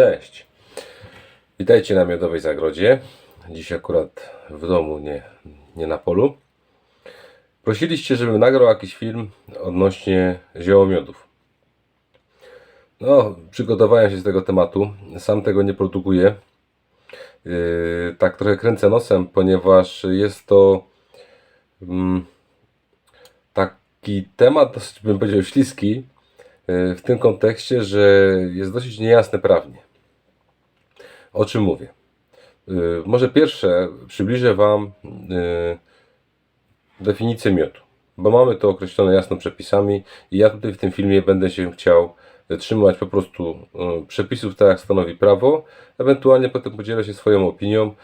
Cześć. Witajcie na Miodowej Zagrodzie. Dziś akurat w domu, nie, nie na polu. Prosiliście, żebym nagrał jakiś film odnośnie ziołomiodów. No, przygotowałem się z tego tematu. Sam tego nie produkuję. Yy, tak trochę kręcę nosem, ponieważ jest to mm, taki temat, dosyć bym powiedział śliski, yy, w tym kontekście, że jest dosyć niejasny prawnie. O czym mówię? Yy, Może pierwsze przybliżę Wam yy, definicję miodu, bo mamy to określone jasno przepisami i ja tutaj w tym filmie będę się chciał trzymać po prostu yy, przepisów tak jak stanowi prawo, ewentualnie potem podzielę się swoją opinią,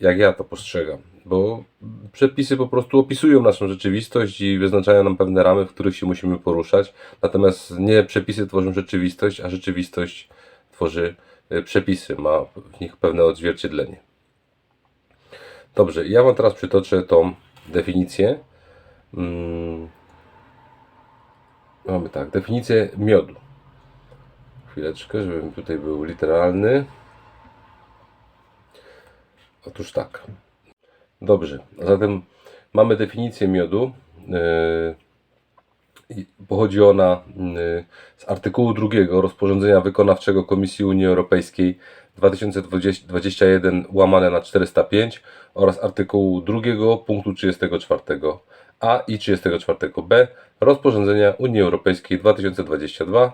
jak ja to postrzegam, bo przepisy po prostu opisują naszą rzeczywistość i wyznaczają nam pewne ramy, w których się musimy poruszać, natomiast nie przepisy tworzą rzeczywistość, a rzeczywistość tworzy y, przepisy, ma w nich pewne odzwierciedlenie. Dobrze, ja Wam teraz przytoczę tą definicję. Mm. Mamy tak, definicję miodu. Chwileczkę, żebym tutaj był literalny. Otóż tak. Dobrze, zatem mamy definicję miodu. I Pochodzi ona yy, z artykułu 2 rozporządzenia wykonawczego Komisji Unii Europejskiej 2021 łamane na 405 oraz artykułu 2 punktu 34 a i 34b rozporządzenia Unii Europejskiej 2022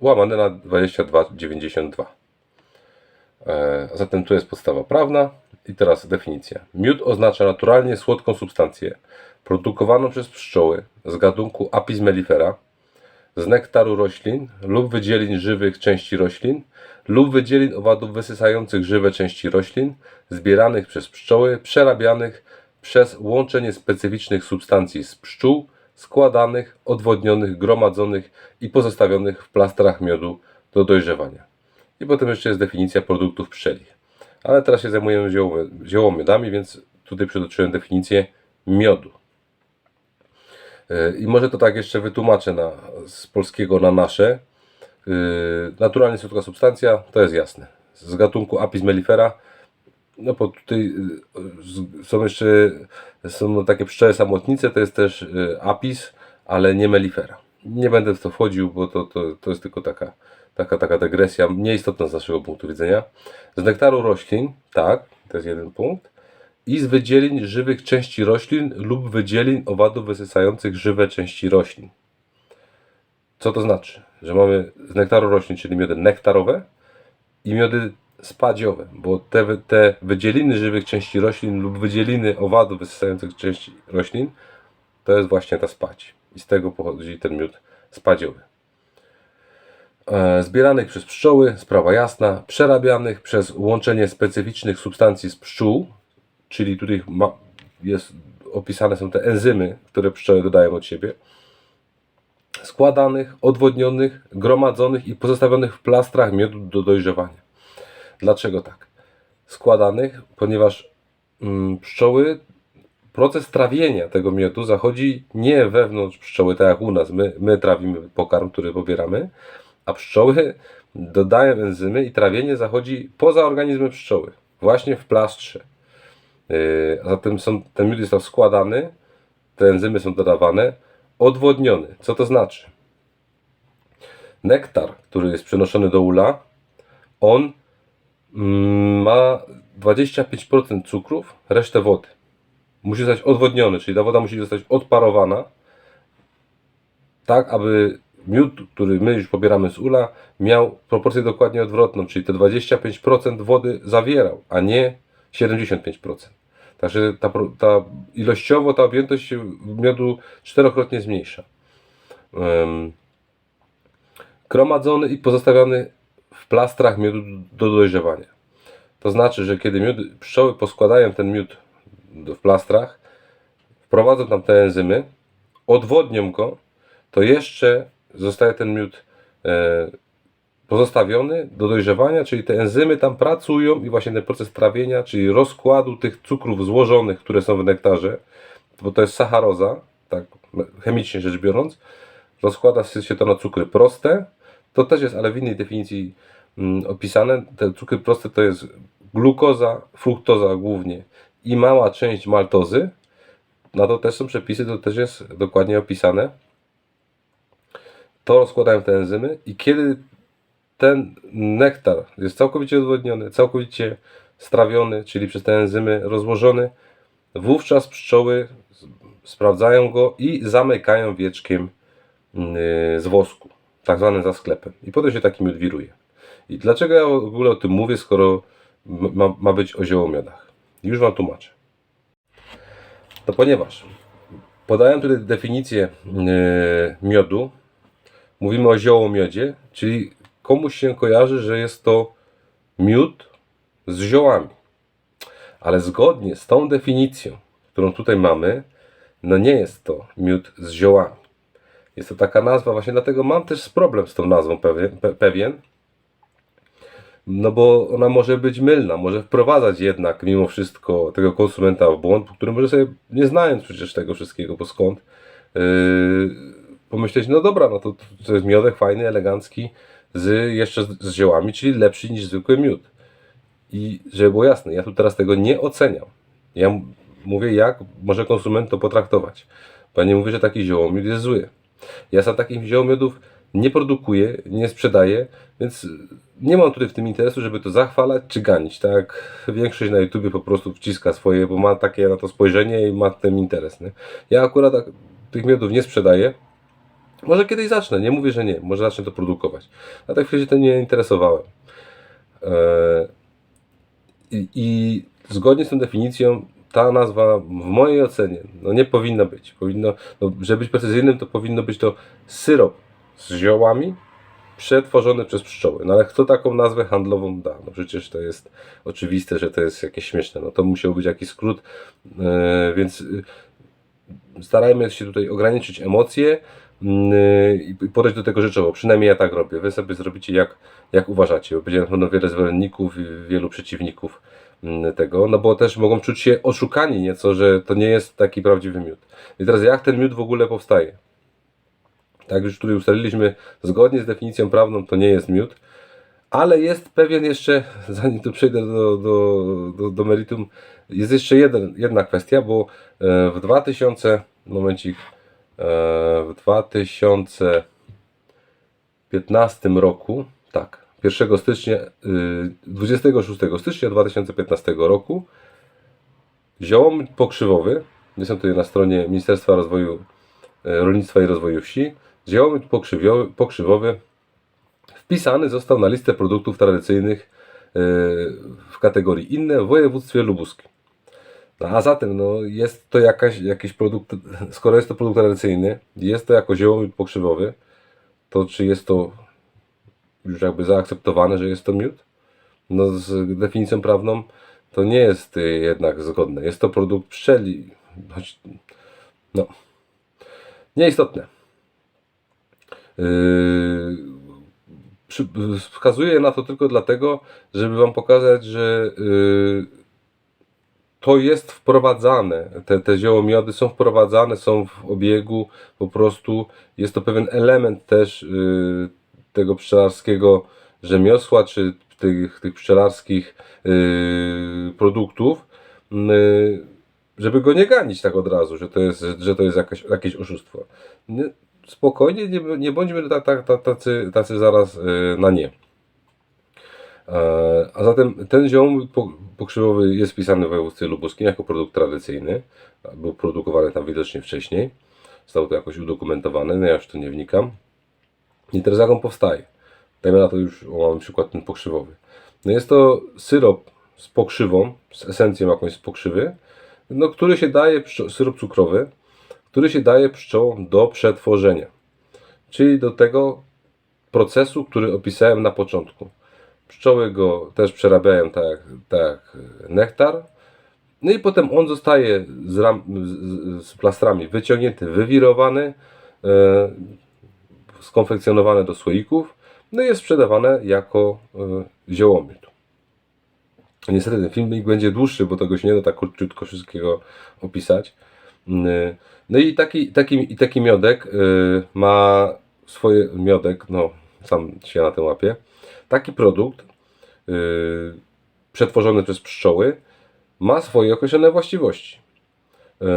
łamane na 2292. E, Zatem tu jest podstawa prawna i teraz definicja. Miód oznacza naturalnie słodką substancję produkowaną przez pszczoły z gatunku Apis mellifera z nektaru roślin lub wydzielin żywych części roślin lub wydzielin owadów wysysających żywe części roślin zbieranych przez pszczoły, przerabianych przez łączenie specyficznych substancji z pszczół, składanych, odwodnionych, gromadzonych i pozostawionych w plastrach miodu do dojrzewania. I potem jeszcze jest definicja produktów pszczelich. Ale teraz się zajmujemy zioło- ziołomiodami, więc tutaj przytoczyłem definicję miodu. Yy, I może to tak jeszcze wytłumaczę na, z polskiego na nasze. Yy, Naturalnie słodka substancja, to jest jasne. Z gatunku Apis mellifera. No bo tutaj z- są jeszcze są takie pszczoły samotnice, to jest też Apis, ale nie mellifera. Nie będę w to wchodził, bo to, to, to jest tylko taka, taka, taka dygresja, nieistotna z naszego punktu widzenia. Z nektaru roślin, tak, to jest jeden punkt i z wydzielin żywych części roślin lub wydzielin owadów wysysających żywe części roślin. Co to znaczy? Że mamy z nektaru roślin, czyli miody nektarowe i miody spadziowe, bo te, te wydzieliny żywych części roślin lub wydzieliny owadów wysysających części roślin to jest właśnie ta spadź. I z tego pochodzi ten miód spadziowy. E, zbieranych przez pszczoły, sprawa jasna, przerabianych przez łączenie specyficznych substancji z pszczół, czyli tutaj ma, jest, opisane są te enzymy, które pszczoły dodają od siebie, składanych, odwodnionych, gromadzonych i pozostawionych w plastrach miodu do dojrzewania. Dlaczego tak? Składanych, ponieważ mm, pszczoły, proces trawienia tego miodu zachodzi nie wewnątrz pszczoły, tak jak u nas, my, my trawimy pokarm, który pobieramy, a pszczoły dodają enzymy i trawienie zachodzi poza organizmem pszczoły, właśnie w plastrze. Yy, a zatem są, ten miód tam składany, te enzymy są dodawane, odwodniony. Co to znaczy? Nektar, który jest przenoszony do ula, on mm, ma 25% cukrów, resztę wody. Musi zostać odwodniony, czyli ta woda musi zostać odparowana, tak aby miód, który my już pobieramy z ula, miał proporcję dokładnie odwrotną, czyli te 25% wody zawierał, a nie 75%. Także ta, ta ilościowo ta objętość się miodu czterokrotnie zmniejsza. Gromadzony i pozostawiony w plastrach miodu do dojrzewania. To znaczy, że kiedy miód, pszczoły poskładają ten miód w plastrach, wprowadzą tam te enzymy, odwodnią go, to jeszcze zostaje ten miód e, pozostawiony do dojrzewania, czyli te enzymy tam pracują i właśnie ten proces trawienia, czyli rozkładu tych cukrów złożonych, które są w nektarze, bo to jest sacharoza, tak chemicznie rzecz biorąc, rozkłada się to na cukry proste, To też jest, ale w innej definicji mm, opisane. Te cukry proste to jest glukoza, fruktoza głównie i mała część maltozy. Na to też są przepisy, to też jest dokładnie opisane. To rozkładają te enzymy i kiedy ten nektar jest całkowicie odwodniony, całkowicie strawiony, czyli przez te enzymy rozłożony, wówczas pszczoły sprawdzają go i zamykają wieczkiem yy, z wosku, tak zwanym zasklepem. I potem się taki miód wiruje. I dlaczego ja w ogóle o tym mówię, skoro ma, ma być o ziołomiodach? Już Wam tłumaczę. To ponieważ podałem tutaj definicję yy, miodu, mówimy o ziołomiodzie, czyli komuś się kojarzy, że jest to miód z ziołami. Ale zgodnie z tą definicją, którą tutaj mamy, no nie jest to miód z ziołami. Jest to taka nazwa, właśnie dlatego mam też problem z tą nazwą pewien, pe, pewien. No bo ona może być mylna, może wprowadzać jednak mimo wszystko tego konsumenta w błąd, który może sobie, nie znając przecież tego wszystkiego, bo skąd, yy, pomyśleć, no dobra, no to, to jest miodek fajny, elegancki, z, jeszcze z, ziołami, czyli lepszy niż zwykły miód. I żeby było jasne, ja tu teraz tego nie oceniam. Ja mówię, jak może konsument to potraktować. Bo ja nie mówię, że taki ziołomiód jest zły. Ja sam takich ziołomiodów nie produkuję, nie sprzedaję, więc nie mam tutaj w tym interesu, żeby to zachwalać czy ganić. Tak, większość na YouTubie po prostu wciska swoje, bo ma takie na to spojrzenie i ma ten interes. Nie? Ja akurat tak, tych miodów nie sprzedaję. Może kiedyś zacznę, nie mówię, że nie, może zacznę to produkować. A tak w chwili się tym nie interesowałem. Eee, i, I zgodnie z tą definicją ta nazwa w mojej ocenie no nie powinna być. Powinno, no, żeby być precyzyjnym, to powinno być to syrop z ziołami przetworzony przez pszczoły. No ale kto taką nazwę handlową da? No przecież to jest oczywiste, że to jest jakieś śmieszne. No to musiał być jakiś skrót, Eee, więc y, starajmy się tutaj ograniczyć emocje yy, i podejść do tego rzeczowo. Przynajmniej ja tak robię. Wy sobie zrobicie jak, jak uważacie, będzie na pewno wiele zwolenników i wielu przeciwników yy, tego, no bo też mogą czuć się oszukani nieco, że to nie jest taki prawdziwy miód. I teraz jak ten miód w ogóle powstaje? Tak już tutaj ustaliliśmy, zgodnie z definicją prawną to nie jest miód, ale jest pewien jeszcze, zanim tu przejdę do, do, do, do meritum, jest jeszcze jeden, jedna kwestia, bo e, w 2000, momencik, w 2015 roku, tak, 1 stycznia, y, 26 stycznia 2015 roku, ziołom pokrzywowy, jestem tutaj na stronie Ministerstwa Rozwoju e, Rolnictwa i Rozwoju Wsi, ziołom pokrzywiowy, pokrzywowy wpisany został na listę produktów tradycyjnych e, w kategorii inne w województwie lubuskim. No, a zatem no, jest to jakaś, jakiś produkt, skoro jest to produkt tradycyjny, jest to jako zioło pokrzywowy, to czy jest to już jakby zaakceptowane, że jest to miód? No z definicją prawną to nie jest y, jednak zgodne. Jest to produkt pszczeli. choć- No, nieistotne. Yy, wskazuję na to tylko dlatego, żeby Wam pokazać, że yy, to jest wprowadzane. Te, te ziołomiody są wprowadzane, są w obiegu, po prostu jest to pewien element też yy, tego pszczelarskiego rzemiosła, czy tych, tych pszczelarskich yy, produktów, yy, żeby go nie ganić tak od razu, że to jest, że to jest jakaś, jakieś oszustwo. Nie, spokojnie, nie, nie bądźmy ta, ta, ta, tacy, tacy zaraz yy, na nie. E, A zatem ten ziom po- pokrzywowy jest wpisany w województwie lubuskim jako produkt tradycyjny. Był produkowany tam widocznie wcześniej. Zostało to jakoś udokumentowane, no ja już to nie wnikam. I teraz jak on powstaje? Dajmy na to już, o, mamy przykład ten pokrzywowy. No jest to syrop z pokrzywą, z esencją jakąś z pokrzywy, no, który się daje, syrop cukrowy, który się daje pszczołom do przetworzenia. Czyli do tego procesu, który opisałem na początku. Pszczoły go też przerabiają tak, tak jak nektar. No i potem on zostaje z, ram, z, z plastrami wyciągnięty, wywirowany, e, skonfekcjonowane do słoików, no i jest sprzedawane jako e. Niestety ten filmik będzie dłuższy, bo tego się nie da tak króciutko wszystkiego opisać. Mm, No i taki, taki, taki miodek y, ma swoje, miodek, no sam się na tym łapię. Taki produkt yy, przetworzony przez pszczoły ma swoje określone właściwości. Yy,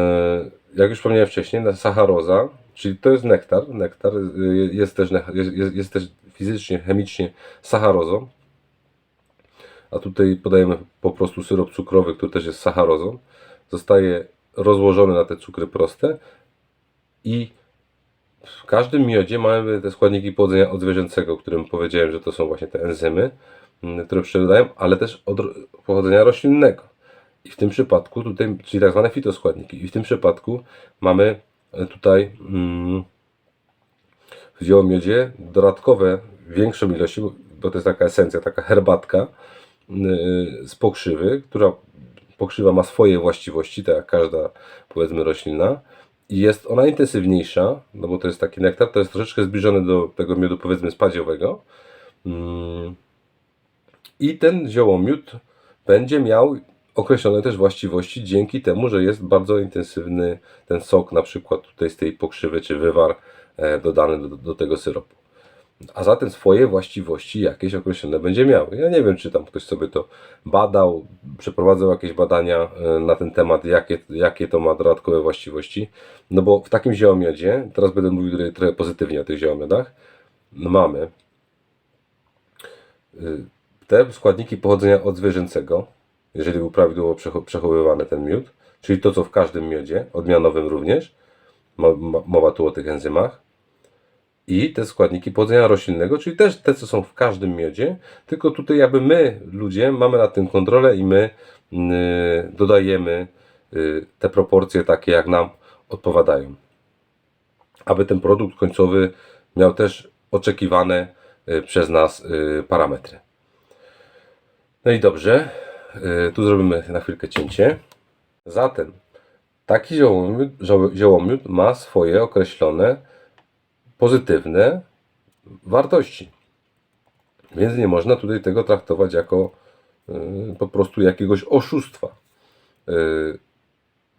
jak już wspomniałem wcześniej, sacharoza, czyli to jest nektar. Nektar yy, jest też, jest, jest też fizycznie, chemicznie sacharozą. A tutaj podajemy po prostu syrop cukrowy, który też jest sacharozą. Zostaje rozłożony na te cukry proste i w każdym miodzie mamy te składniki pochodzenia odzwierzęcego, o którym powiedziałem, że to są właśnie te enzymy, mm, które przedają, ale też od pochodzenia roślinnego. I w tym przypadku tutaj, czyli tak zwane fitoskładniki. I w tym przypadku mamy e, tutaj mm, w ziełomiodzie dodatkowe, większą ilość, bo to jest taka esencja, taka herbatka yy, z pokrzywy, która pokrzywa ma swoje właściwości, tak jak każda powiedzmy roślina jest ona intensywniejsza, no bo to jest taki nektar, to jest troszeczkę zbliżony do tego miodu powiedzmy spadziowego Mm. i ten ziołomiód będzie miał określone też właściwości dzięki temu, że jest bardzo intensywny ten sok na przykład tutaj z tej pokrzywy czy wywar e, dodany do, do tego syropu. A zatem swoje właściwości jakieś określone będzie miał. Ja nie wiem, czy tam ktoś sobie to badał, przeprowadzał jakieś badania e, na ten temat, jakie, jakie to ma dodatkowe właściwości. No bo w takim ziełomiodzie, teraz będę mówił trochę- pozytywnie o tych ziełomiodach, no mamy y, te składniki pochodzenia odzwierzęcego, jeżeli był prawidłowo przecho- przechowywany ten miód, czyli to, co w każdym miodzie, odmianowym również, mo- mo- mowa tu o tych enzymach, i te składniki pochodzenia roślinnego, czyli też te, co są w każdym miodzie, tylko tutaj jakby my, ludzie, mamy nad tym kontrolę i my y, dodajemy y, te proporcje takie, jak nam odpowiadają. Aby ten produkt końcowy miał też oczekiwane y, przez nas y, parametry. No i dobrze, tu zrobimy na chwilkę cięcie. Zatem taki ziołomiód, zio- ziołomiód ma swoje określone pozytywne wartości. Więc nie można tutaj tego traktować jako y, po prostu jakiegoś oszustwa. Y,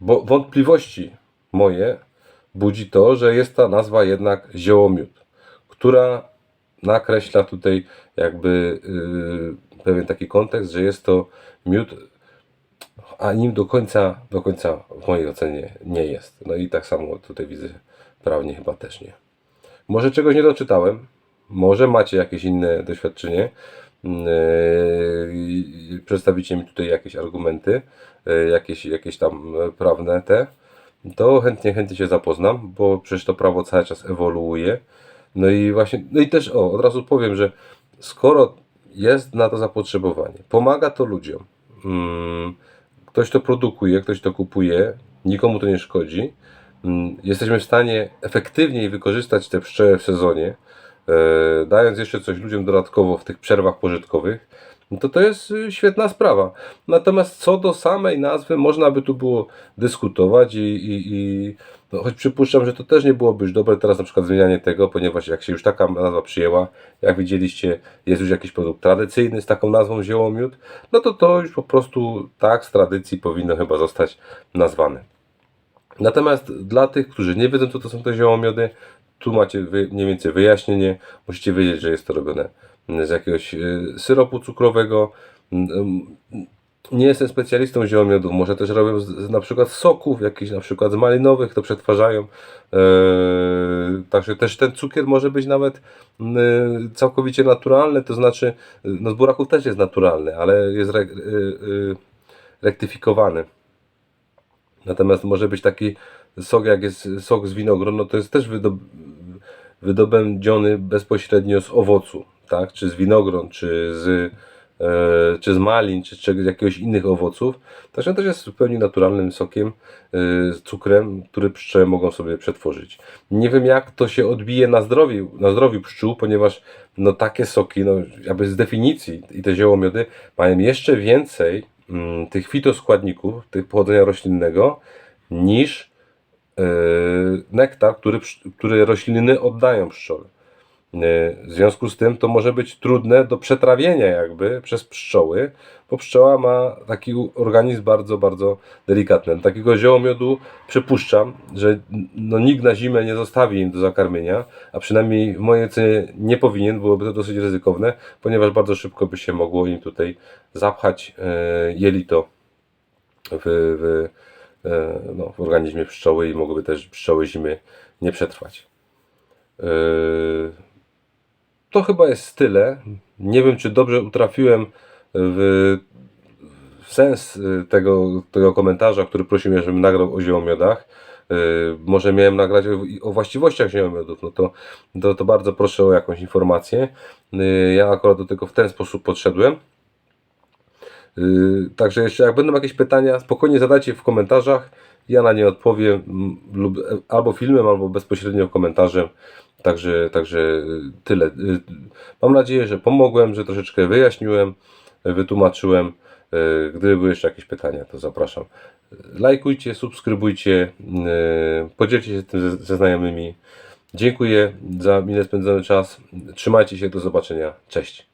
bo wątpliwości moje budzi to, że jest ta nazwa jednak ziołomiód, która nakreśla tutaj jakby y, pewien taki kontekst, że jest to miód, a nim do końca, do końca w mojej ocenie nie jest. No i tak samo tutaj widzę prawnie chyba też nie. Może czegoś nie doczytałem, może macie jakieś inne doświadczenie. Yy, i Przedstawicie mi tutaj jakieś argumenty, yy, jakieś, jakieś tam prawne te. To chętnie, chętnie się zapoznam, bo przecież to prawo cały czas ewoluuje. No i właśnie, no i też o, od razu powiem, że skoro jest na to zapotrzebowanie, pomaga to ludziom, mm, ktoś to produkuje, ktoś to kupuje, nikomu to nie szkodzi, mm, jesteśmy w stanie efektywniej wykorzystać te pszczoły w sezonie, e, dając jeszcze coś ludziom dodatkowo w tych przerwach pożytkowych, no to to jest y, świetna sprawa. Natomiast co do samej nazwy, można by tu było dyskutować i, i, i no, choć przypuszczam, że to też nie byłoby już dobre teraz na przykład zmienianie tego, ponieważ jak się już taka nazwa przyjęła, jak widzieliście, jest już jakiś produkt tradycyjny z taką nazwą ziołomiód, no to to już po prostu tak z tradycji powinno chyba zostać nazwane. Natomiast dla tych, którzy nie wiedzą, co to są te ziołomiody, tu macie wy, mniej więcej wyjaśnienie. Musicie wiedzieć, że jest to robione z jakiegoś y, syropu cukrowego. Mm, Nie jestem specjalistą ziołomiodów, może też robią z, z, na przykład soków, jakichś na przykład z malinowych, to przetwarzają. Eee, także też ten cukier może być nawet mm, całkowicie naturalny, to znaczy, no z buraków też jest naturalny, ale jest re, y, y, rektyfikowany. Natomiast może być taki sok, jak jest sok z winogron, no to jest też wydob wydobędziony bezpośrednio z owocu, tak? Czy z winogron, czy z, e, czy z malin, czy, z jakiegoś innych owoców. Także też jest zupełnie naturalnym sokiem, e, z cukrem, który pszczoły mogą sobie przetworzyć. Nie wiem jak to się odbije na zdrowiu, na zdrowiu pszczół, ponieważ no takie soki, no jakby z definicji i te ziołomiody mają jeszcze więcej tych fitoskładników, tych pochodzenia roślinnego niż yy, nektar, który, który rośliny oddają pszczole. W związku z tym to może być trudne do przetrawienia jakby przez pszczoły, bo pszczoła ma taki organizm bardzo, bardzo delikatny. Takiego ziołomiodu przypuszczam, że no, nikt na zimę nie zostawi im do zakarmienia, a przynajmniej w mojej ocenie nie powinien, byłoby to dosyć ryzykowne, ponieważ bardzo szybko by się mogło im tutaj zapchać e, jelito w, w, e, no, w organizmie pszczoły i mogłyby też pszczoły zimy nie przetrwać. E, to chyba jest tyle. Nie wiem, czy dobrze utrafiłem w, w sens y, tego, tego komentarza, który prosił mnie, żebym nagrał o ziełomiodach. Y, Może miałem nagrać o, właściwościach ziełomiodów, no to, to, to bardzo proszę o jakąś informację. Ja akurat do tego w ten sposób podszedłem. Także jeszcze jak będą jakieś pytania, spokojnie zadajcie w komentarzach. Ja na nie odpowiem lub e, albo filmem, albo bezpośrednio komentarzem. Także, także yy, tyle. Yy, Mam nadzieję, że pomogłem, że troszeczkę wyjaśniłem, wytłumaczyłem. Yy, Gdyby były jeszcze jakieś pytania, to zapraszam. Lajkujcie, subskrybujcie, podzielcie się tym ze, znajomymi. Dziękuję za minę spędzony czas. Trzymajcie się, do zobaczenia. Cześć.